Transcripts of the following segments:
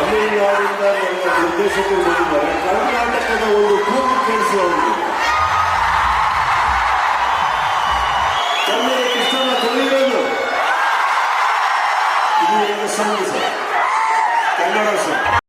ತಮಿಳುನಾಡಿಂದ ನಮ್ಮ ನಿರ್ದೇಶಕರು ಬಂದಿದ್ದಾರೆ. ಕರ್ನಾಟಕದ ಒಂದು ಕೂಗು ಕೇಳಿಸಿ ಅವರಿಗೆ ಕನ್ನಡ ಕೃಷ್ಣನ ಕಲಿಯೋದು ಇದು ಸಂಘ ಕನ್ನಡ ಸರ್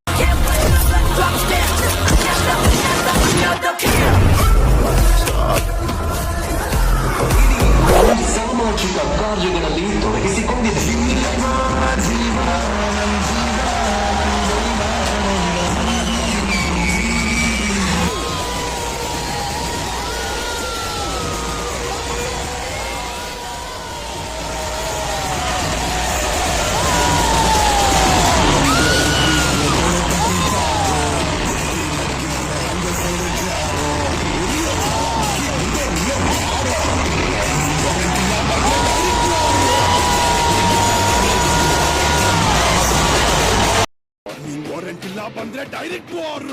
ವಾರಂಟ್ ಇಲ್ಲ ಬಂದ್ರೆ ಡೈರೆಕ್ಟ್ ವಾರ್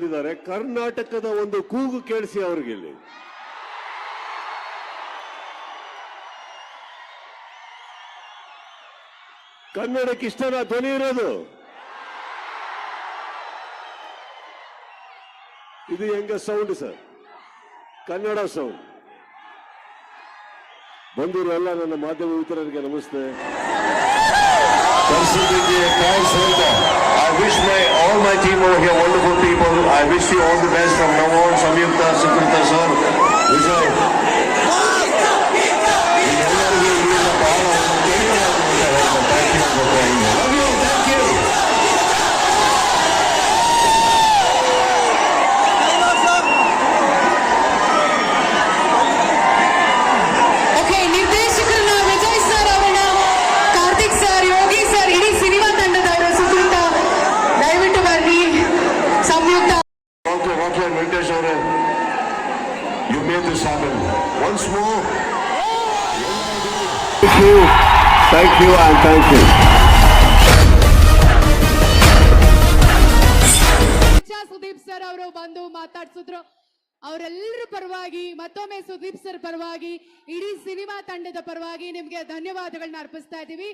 ಬಂದಿದ್ದಾರೆ. ಕರ್ನಾಟಕದ ಒಂದು ಕೂಗು ಕೇಳಿಸಿ ಅವ್ರಿಗೆ ಇಲ್ಲಿ. ಕನ್ನಡಕ್ಕೆ ಇಷ್ಟನ ಧ್ವನಿ ಇರೋದು? ಇದು ಹೆಂಗ ಸೌಂಡ್ ಸರ್? ಕನ್ನಡ ಸೌಂಡ್ ಬಂದಿರೋ ಎಲ್ಲ ನನ್ನ ಮಾಧ್ಯಮ ಮಿತ್ರರಿಗೆ ನಮಸ್ತೆ. my team over here, wonderful people. I wish you all the best from now on. Some you ಅವರೇ you made this happen once more thank you and thank you Sudeep sir ಅವರು ಬಂದು ಮಾತಾಡ್ಸಿದ್ರು. ಅವರೆಲ್ಲರ ಪರವಾಗಿ ಮತ್ತೊಮ್ಮೆ ಸುದೀಪ್ ಸರ್ ಪರವಾಗಿ ಇಡೀ cinema ತಂಡದ ಪರವಾಗಿ ನಿಮಗೆ ಧನ್ಯವಾದಗಳನ್ನ ಅರ್ಪಿಸ್ತಾ ಇದ್ದೀವಿ.